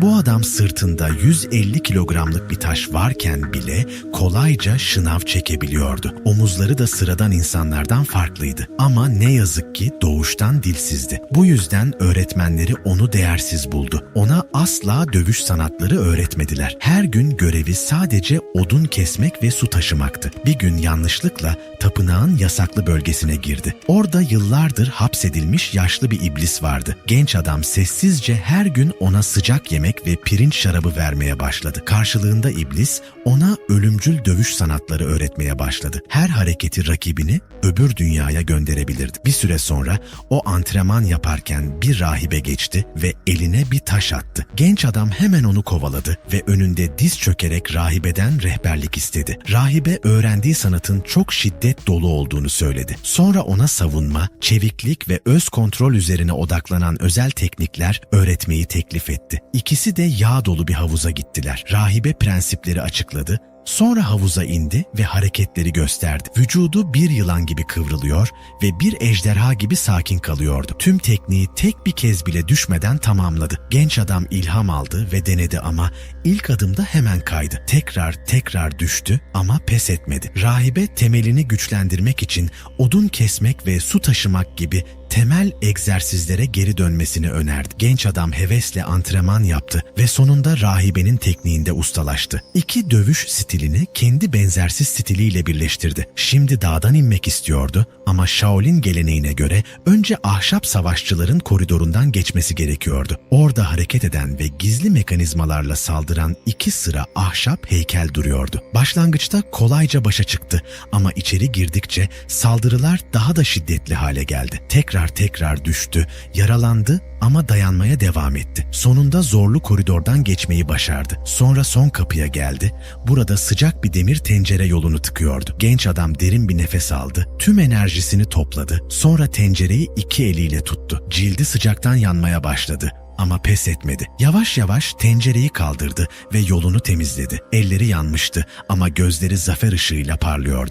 Bu adam sırtında 150 kilogramlık bir taş varken bile kolayca şınav çekebiliyordu. Omuzları da sıradan insanlardan farklıydı. Ama ne yazık ki doğuştan dilsizdi. Bu yüzden öğretmenleri onu değersiz buldu. Ona asla dövüş sanatları öğretmediler. Her gün görevi sadece odun kesmek ve su taşımaktı. Bir gün yanlışlıkla tapınağın yasaklı bölgesine girdi. Orada yıllardır hapsedilmiş yaşlı bir iblis vardı. Genç adam sessizce her gün ona sıcak yemek ve pirinç şarabı vermeye başladı. Karşılığında iblis ona ölümcül dövüş sanatları öğretmeye başladı. Her hareketi rakibini öbür dünyaya gönderebilirdi. Bir süre sonra o antrenman yaparken bir rahibe geçti ve eline bir taş attı. Genç adam hemen onu kovaladı ve önünde diz çökerek rahibeden rehberlik istedi. Rahibe öğrendiği sanatın çok şiddet dolu olduğunu söyledi. Sonra ona savunma, çeviklik ve öz kontrol üzerine odaklanan özel teknikler öğretmeyi teklif etti. İkisi de yağ dolu bir havuza gittiler. Rahibe prensipleri açıkladı. Sonra havuza indi ve hareketleri gösterdi. Vücudu bir yılan gibi kıvrılıyor ve bir ejderha gibi sakin kalıyordu. Tüm tekniği tek bir kez bile düşmeden tamamladı. Genç adam ilham aldı ve denedi ama ilk adımda hemen kaydı. Tekrar tekrar düştü ama pes etmedi. Rahibe temelini güçlendirmek için odun kesmek ve su taşımak gibi temel egzersizlere geri dönmesini önerdi. Genç adam hevesle antrenman yaptı ve sonunda rahibenin tekniğinde ustalaştı. İki dövüş stilini kendi benzersiz stiliyle birleştirdi. Şimdi dağdan inmek istiyordu ama Shaolin geleneğine göre önce ahşap savaşçıların koridorundan geçmesi gerekiyordu. Orada hareket eden ve gizli mekanizmalarla saldıran iki sıra ahşap heykel duruyordu. Başlangıçta kolayca başa çıktı ama içeri girdikçe saldırılar daha da şiddetli hale geldi. Tekrar tekrar düştü, yaralandı ama dayanmaya devam etti. Sonunda zorlu koridordan geçmeyi başardı. Sonra son kapıya geldi. Burada sıcak bir demir tencere yolunu tıkıyordu. Genç adam derin bir nefes aldı. Tüm enerjisini topladı. Sonra tencereyi iki eliyle tuttu. Cildi sıcaktan yanmaya başladı ama pes etmedi. Yavaş yavaş tencereyi kaldırdı ve yolunu temizledi. Elleri yanmıştı ama gözleri zafer ışığıyla parlıyordu.